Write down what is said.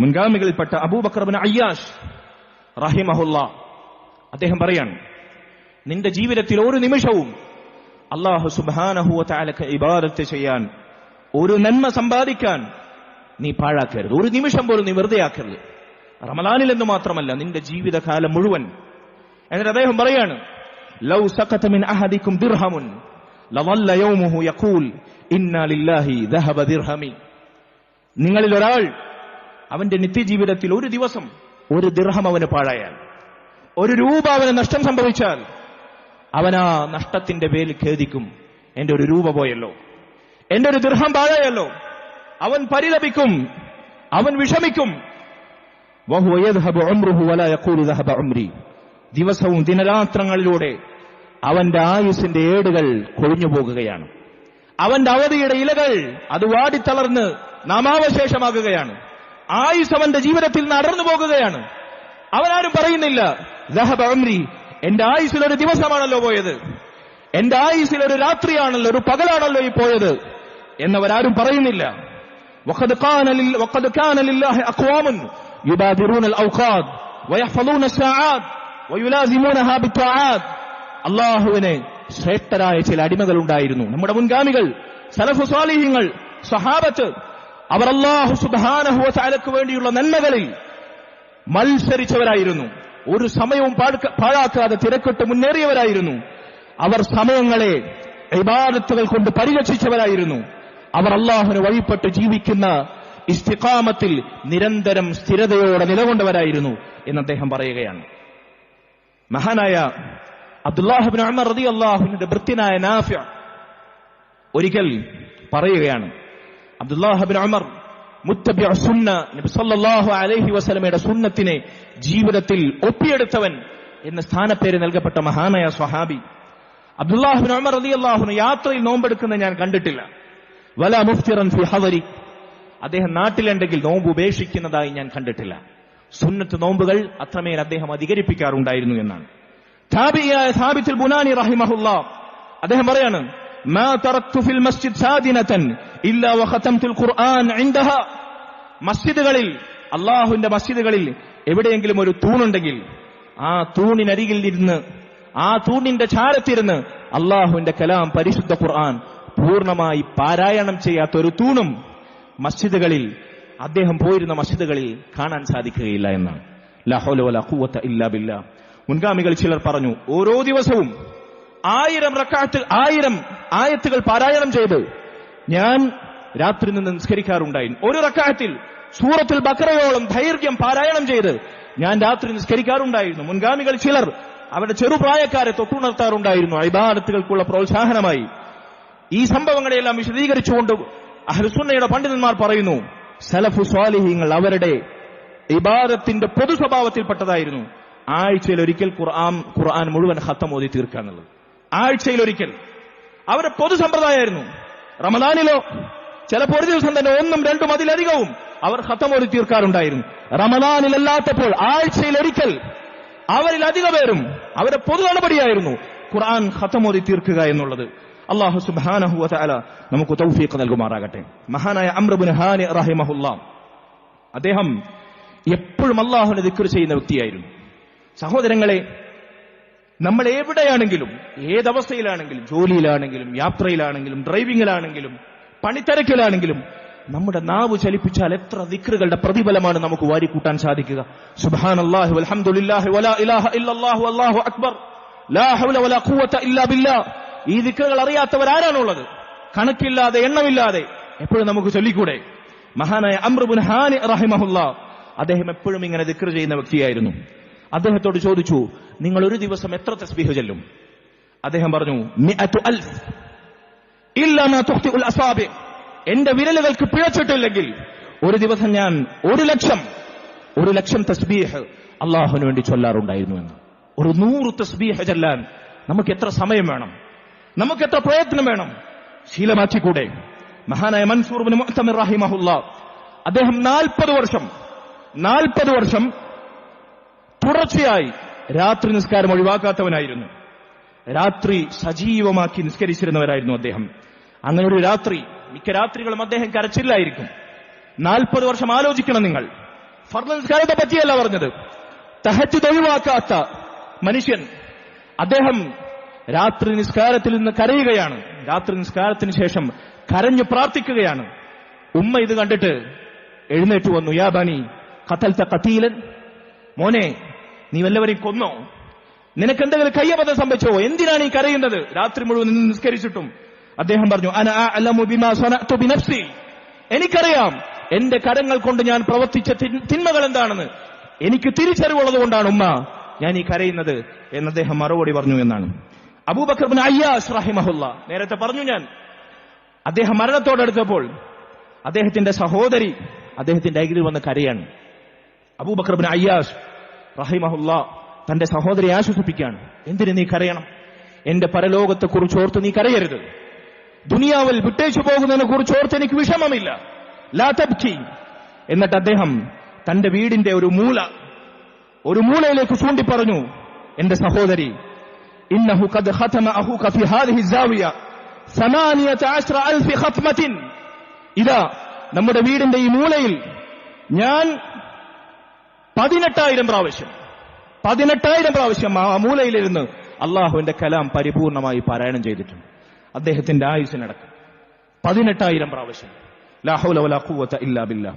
മുൻഗാമികളിൽപ്പെട്ട അബൂബക്കർബിൻ Ayyash റഹിമഹുല്ല. അദ്ദേഹം പറയാണ് നിന്റെ ജീവിതത്തിൽ ഒരു നിമിഷവും അള്ളാഹു സുബാനഹുവ താലക്ക് ഇബാദത്ത് ചെയ്യാൻ ഒരു നന്മ സമ്പാദിക്കാൻ നീ പാഴാക്കരുത്. ഒരു നിമിഷം പോലും നീ വെറുതെ ആക്കരുത്. റമലാനിൽ എന്ന് മാത്രമല്ല നിന്റെ ജീവിതകാലം മുഴുവൻ. എന്നിട്ട് അദ്ദേഹം പറയാണ് ലൗ സഖത്തമിൻ അഹദിക്കും ദിർഹമുൻ യൗമുഹു യഖൂൽ ഇന്നാ ലില്ലാഹി ദിർഹമി. നിങ്ങളിൽ ഒരാൾ അവന്റെ നിത്യജീവിതത്തിൽ ഒരു ദിവസം ഒരു ദിർഹം അവന് പാഴായാൽ ഒരു രൂപ അവന് നഷ്ടം സംഭവിച്ചാൽ അവനാ നഷ്ടത്തിന്റെ പേരിൽ ഖേദിക്കും. എന്റെ ഒരു രൂപ പോയല്ലോ. എന്റെ ഒരു ദൃഹം പാഴായല്ലോ. അവൻ പരിതപിക്കും അവൻ വിഷമിക്കും. ദിവസവും ദിനരാത്രങ്ങളിലൂടെ അവന്റെ ആയുസിന്റെ ഏടുകൾ കൊഴിഞ്ഞു പോകുകയാണ്. അവന്റെ അവധിയുടെ ഇലകൾ അത് വാടിത്തളർന്ന് നാമാവശേഷമാകുകയാണ്. ആയുസ് അവന്റെ ജീവിതത്തിൽ നടന്നു പോകുകയാണ് അവനാരും പറയുന്നില്ല ദഹബ ഉംരി എന്റെ ആയുസിൽ ഒരു ദിവസമാണല്ലോ പോയത് എന്റെ ആയുസിൽ ഒരു രാത്രിയാണല്ലോ ഒരു പകലാണല്ലോ ഈ പോയത് എന്നവരാരും പറയുന്നില്ല وقد كان لل... وقد كان لله أقوام يبادرون الأوقات ويحفظون الساعات ويلازمونها بالطاعات അള്ളാഹുവിന് ശ്രേഷ്ഠരായ ചില അടിമകൾ ഉണ്ടായിരുന്നു നമ്മുടെ മുൻഗാമികൾ സലഫു സ്വാലിഹ്യങ്ങൾ സഹാബത്ത് അവർ അള്ളാഹു സുബാനഹുവ ചാലക്ക് വേണ്ടിയുള്ള നന്മകളിൽ മത്സരിച്ചവരായിരുന്നു. ഒരു സമയവും പാഴാക്കാതെ തിരക്കിട്ട് മുന്നേറിയവരായിരുന്നു. അവർ സമയങ്ങളെ ഇബാദത്തുകൾ കൊണ്ട് പരിരക്ഷിച്ചവരായിരുന്നു. അവർ അള്ളാഹുന് വഴിപ്പെട്ട് ജീവിക്കുന്ന ഇസ്തിഖാമത്തിൽ നിരന്തരം സ്ഥിരതയോടെ നിലകൊണ്ടവരായിരുന്നു എന്ന് അദ്ദേഹം പറയുകയാണ്. മഹാനായ അബ്ദുല്ലാഹിബിൻ അമർ റതി അള്ളാഹുവിന്റെ ഭൃത്യനായ നാഫ്യ ഒരിക്കൽ പറയുകയാണ് അബ്ദുല്ലാഹിബിൻ അമർ മുത്തബി സുന്ന നബി സല്ലല്ലാഹു അലൈഹി വസല്ലമയുടെ സുന്നത്തിനെ ജീവിതത്തിൽ ഒപ്പിയെടുത്തവൻ എന്ന സ്ഥാനപ്പേര് നൽകപ്പെട്ട മഹാനായ സ്വഹാബി. അബ്ദുല്ലാഹുബിൻ അമർ അലി റളിയല്ലാഹുവിന് യാത്രയിൽ നോമ്പെടുക്കുന്ന ഞാൻ കണ്ടിട്ടില്ല. വല മുഫ്തിറൻ ഫി അദ്ദേഹം നാട്ടിലുണ്ടെങ്കിൽ നോമ്പ് ഉപേക്ഷിക്കുന്നതായി ഞാൻ കണ്ടിട്ടില്ല. സുന്നത്ത് നോമ്പുകൾ അത്രമേൽ അദ്ദേഹം അധികരിപ്പിക്കാറുണ്ടായിരുന്നു എന്നാണ്. ബുനാനി റഹിമഹുല്ല അദ്ദേഹം പറയാണ് മാ ഫിൽ മസ്ജിദ് സാദിനതൻ ഇല്ലാ വഖതംതുൽ ഖുർആൻ ഇൻദഹ. മസ്ജിദുകളിൽ അള്ളാഹുവിന്റെ മസ്ജിദുകളിൽ എവിടെയെങ്കിലും ഒരു തൂണുണ്ടെങ്കിൽ ആ തൂണിനരികിൽ ഇരുന്ന് ആ തൂണിന്റെ ചാരത്തിരുന്ന് അള്ളാഹുവിന്റെ കലാം പരിശുദ്ധ ഖുർആൻ പൂർണമായി പാരായണം ചെയ്യാത്ത ഒരു തൂണും മസ്ജിദുകളിൽ അദ്ദേഹം പോയിരുന്ന മസ്ജിദുകളിൽ കാണാൻ സാധിക്കുകയില്ല എന്നാണ്. മുൻഗാമികൾ ചിലർ പറഞ്ഞു ഓരോ ദിവസവും ആയിരം റക്കാത്ത് ആയിരം ആയത്തുകൾ പാരായണം ചെയ്ത്. ഞാൻ രാത്രി നിന്ന് നിസ്കരിക്കാറുണ്ടായി. ഒരു റക്കായത്തിൽ സൂറത്തിൽ ബക്കറയോളം ദൈർഘ്യം പാരായണം ചെയ്ത് ഞാൻ രാത്രി നിസ്കരിക്കാറുണ്ടായിരുന്നു. മുൻഗാമികൾ ചിലർ അവരുടെ ചെറുപ്രായക്കാരെ തൊട്ടുണർത്താറുണ്ടായിരുന്നു. അഭിബാദത്തുകൾക്കുള്ള പ്രോത്സാഹനമായി. ഈ സംഭവങ്ങളെല്ലാം വിശദീകരിച്ചുകൊണ്ട് അഹ്ലുസുന്നയുടെ പണ്ഡിതന്മാർ പറയുന്നു സലഫു സ്വാലിഹീങ്ങൾ അവരുടെ ഇബാദത്തിന്റെ പൊതു സ്വഭാവത്തിൽപ്പെട്ടതായിരുന്നു ആഴ്ചയിൽ ഒരിക്കൽ ഖുർആൻ ഖുർആൻ മുഴുവൻ ഹത്തം ഓതി എന്നുള്ളത് ആഴ്ചയിൽ ഒരിക്കൽ അവരുടെ പൊതു സമ്പ്രദായമായിരുന്നു റമദാനിലോ ചിലപ്പോൾ ഒരു ദിവസം തന്നെ ഒന്നും രണ്ടും അതിലധികവും അവർ ഹത്തം ഓതി തീർക്കാറുണ്ടായിരുന്നു. റമദാനിലല്ലാത്തപ്പോൾ ആഴ്ചയിൽ ഒരിക്കൽ അവരിൽ അധിക പേരും അവരുടെ പൊതു നടപടിയായിരുന്നു ഖുർആൻ ഹത്തമോതി തീർക്കുക എന്നുള്ളത്. അള്ളാഹു സുബ്ഹാനഹു വതആല നമുക്ക് തൗഫീഖ് നൽകുമാറാകട്ടെ. മഹാനായ അമ്രബുൻ ഹാനി റഹിമഹുല്ല. അദ്ദേഹം എപ്പോഴും അള്ളാഹുവിനെ ദിക്ർ ചെയ്യുന്ന വ്യക്തിയായിരുന്നു. സഹോദരങ്ങളെ നമ്മൾ എവിടെയാണെങ്കിലും ഏതവസ്ഥയിലാണെങ്കിലും ജോലിയിലാണെങ്കിലും യാത്രയിലാണെങ്കിലും ഡ്രൈവിംഗിലാണെങ്കിലും പണിത്തിരക്കിലാണെങ്കിലും നമ്മുടെ നാവ് ചലിപ്പിച്ചാൽ എത്ര ദിക്റുകളുടെ പ്രതിഫലമാണ് നമുക്ക് വാരിക്കൂട്ടാൻ സാധിക്കുക. സുബ്ഹാനല്ലാഹി വൽഹംദുലില്ലാഹി വലാ ഇലാഹ ഇല്ലല്ലാഹു അല്ലാഹു അക്ബർ. ഈ ദിക്റുകൾ അറിയാത്തവരാരാണുള്ളത്? കണക്കില്ലാതെ എണ്ണമില്ലാതെ എപ്പോഴും നമുക്ക് ചൊല്ലിക്കൂടെ? മഹാനായ അമ്രുബുൻ ഹാനി റഹിമഹുല്ല. അദ്ദേഹം എപ്പോഴും ഇങ്ങനെ ദിക്ർ ചെയ്യുന്ന വ്യക്തിയായിരുന്നു. അദ്ദേഹത്തോട് ചോദിച്ചു നിങ്ങൾ ഒരു ദിവസം എത്ര തസ്ബീഹ് ചെല്ലും? അദ്ദേഹം പറഞ്ഞു എന്റെ വിരലുകൾക്ക് പിഴച്ചിട്ടില്ലെങ്കിൽ ഒരു ദിവസം ഞാൻ ഒരു ലക്ഷം ഒരു ലക്ഷം തസ്ബീഹ് അള്ളാഹുവിന് വേണ്ടി ചൊല്ലാറുണ്ടായിരുന്നു എന്ന്. ഒരു നൂറ് തസ്ബീഹ് ചെല്ലാൻ നമുക്ക് എത്ര സമയം വേണം? നമുക്ക് എത്ര പ്രയത്നം വേണം? ശീലമാക്കിക്കൂടെ? മഹാനായ മൻസൂർ അദ്ദേഹം നാൽപ്പത് വർഷം നാൽപ്പത് വർഷം തുടർച്ചയായി രാത്രി നിസ്കാരം ഒഴിവാക്കാത്തവനായിരുന്നു. രാത്രി സജീവമാക്കി നിസ്കരിച്ചിരുന്നവരായിരുന്നു അദ്ദേഹം. അങ്ങനെ ഒരു രാത്രി മിക്ക രാത്രികളും അദ്ദേഹം കരച്ചില്ലായിരിക്കും നാൽപ്പത് വർഷം ആലോചിക്കണം നിങ്ങൾ. ഫർദ നിസ്കാരത്തെ പറ്റിയല്ല പറഞ്ഞത്. തഹജ്ജുദ് ഒഴിവാക്കാത്ത മനുഷ്യൻ അദ്ദേഹം രാത്രി നിസ്കാരത്തിൽ നിന്ന് കരയുകയാണ്. രാത്രി നിസ്കാരത്തിന് ശേഷം കരഞ്ഞു പ്രാർത്ഥിക്കുകയാണ്. ഉമ്മ ഇത് കണ്ടിട്ട് എഴുന്നേറ്റ് വന്നു യാ ബനി കത്തൽത്ത കത്തീലൻ മോനെ നീ വല്ലവരെയും കൊന്നോ? നിനക്ക് എന്തെങ്കിലും കയ്യബദ്ധം സംഭവിച്ചോ? എന്തിനാണ് ഈ കരയുന്നത്? രാത്രി മുഴുവൻ നിന്ന് നിസ്കരിച്ചിട്ടും അദ്ദേഹം പറഞ്ഞു ബിനഫ്സി. എനിക്കറിയാം എന്റെ കരങ്ങൾ കൊണ്ട് ഞാൻ പ്രവർത്തിച്ച തിന്മകൾ എന്താണെന്ന്. എനിക്ക് തിരിച്ചറിവുള്ളത് കൊണ്ടാണ് ഉമ്മ ഞാൻ ഈ കരയുന്നത് എന്ന് അദ്ദേഹം മറുപടി പറഞ്ഞു എന്നാണ്. അബൂബക്കർ അയ്യാസ് നേരത്തെ പറഞ്ഞു ഞാൻ. അദ്ദേഹം മരണത്തോടടുത്തപ്പോൾ അദ്ദേഹത്തിന്റെ സഹോദരി അദ്ദേഹത്തിന്റെ അരികിൽ വന്ന് കരയാണ്. അബൂബക്കർ അയ്യാസ് റഹിമഹുല്ല തന്റെ സഹോദരി ആശ്വസിപ്പിക്കുകയാണ്. എന്തിന് നീ കരയണം? എന്റെ പരലോകത്തെ കുറിച്ച് ഓർത്ത് നീ കരയരുത്. ദുനിയാവിൽ വിട്ടേച്ചു പോകുന്നതിനെ കുറിച്ച് ഓർത്ത് എനിക്ക് വിഷമമില്ല. ലാ തബ്കി. എന്നിട്ട് അദ്ദേഹം തന്റെ വീടിന്റെ ഒരു മൂല ഒരു മൂലയിലേക്ക് ചൂണ്ടി പറഞ്ഞു എന്റെ സഹോദരി ഇന്നഹു ഖദ് ഖതമ അഹുക ഫി ഹാദിഹി സാവിയ 18 അൽഫി ഖത്മത്തിൻ ഇതാ നമ്മുടെ വീടിന്റെ ഈ മൂലയിൽ ഞാൻ പതിനെട്ടായിരം പ്രാവശ്യം. പതിനെട്ടായിരം പ്രാവശ്യം ആ മൂലയിലിരുന്ന് അള്ളാഹുവിന്റെ കലാം പരിപൂർണമായി പാരായണം ചെയ്തിട്ടുണ്ട്. അദ്ദേഹത്തിന്റെ ആയുസിനടക്കം പതിനെട്ടായിരം പ്രാവശ്യം. ലാഹുല ഇല്ലാ ബില്ലാ.